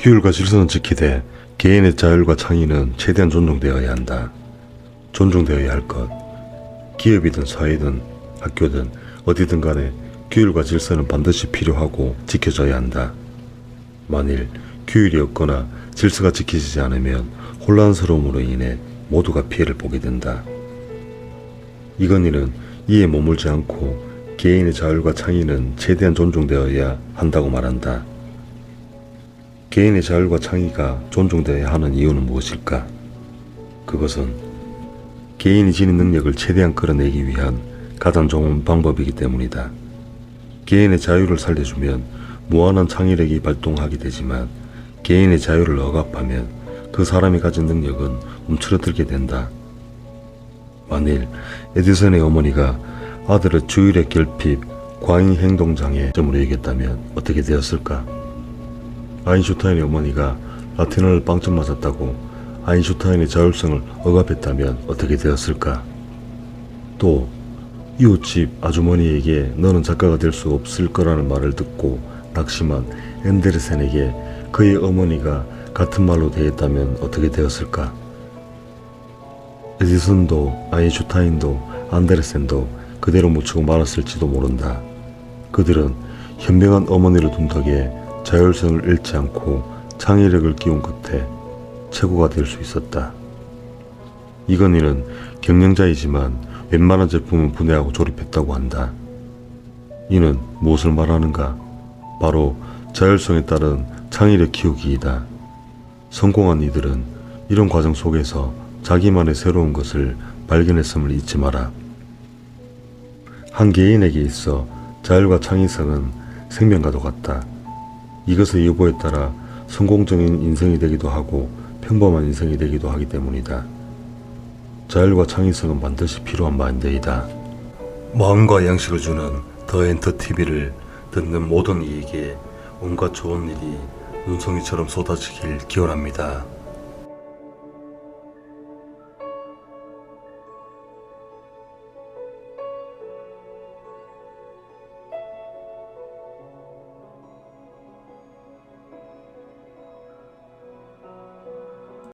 규율과 질서는 지키되 개인의 자율과 창의는 최대한 존중되어야 한다. 존중되어야 할 것. 기업이든 사회든 학교든 어디든 간에 규율과 질서는 반드시 필요하고 지켜져야 한다. 만일 규율이 없거나 질서가 지키지지 않으면 혼란스러움으로 인해 모두가 피해를 보게 된다. 이건희는 이에 머물지 않고 개인의 자율과 창의는 최대한 존중되어야 한다고 말한다. 개인의 자율과 창의가 존중되어야 하는 이유는 무엇일까? 그것은 개인이 지닌 능력을 최대한 끌어내기 위한 가장 좋은 방법이기 때문이다. 개인의 자유를 살려주면 무한한 창의력이 발동하게 되지만 개인의 자유를 억압하면 그 사람이 가진 능력은 움츠러들게 된다. 만일 에디슨의 어머니가 아들을 주일의 결핍, 과잉 행동 장애점으로 얘기했다면 어떻게 되었을까? 아인슈타인의 어머니가 라틴어를 빵점 맞았다고 아인슈타인의 자율성을 억압했다면 어떻게 되었을까? 또 이웃집 아주머니에게 너는 작가가 될 수 없을 거라는 말을 듣고 낙심한 앤데르센에게 그의 어머니가 같은 말로 대했다면 어떻게 되었을까? 에디슨도 아인슈타인도 안데르센도 그대로 묻히고 말았을지도 모른다. 그들은 현명한 어머니를 둔 덕에 자율성을 잃지 않고 창의력을 키운 끝에 최고가 될 수 있었다. 이건희는 경영자이지만 웬만한 제품은 분해하고 조립했다고 한다. 이는 무엇을 말하는가? 바로 자율성에 따른 창의력 키우기이다. 성공한 이들은 이런 과정 속에서 자기만의 새로운 것을 발견했음을 잊지 마라. 한 개인에게 있어 자율과 창의성은 생명과도 같다. 이것의 여부에 따라 성공적인 인생이 되기도 하고 평범한 인생이 되기도 하기 때문이다. 자율과 창의성은 반드시 필요한 마인드이다. 마음과 양식을 주는 더 엔터 TV를 듣는 모든 이에게 온갖 좋은 일이 눈송이처럼 쏟아지길 기원합니다.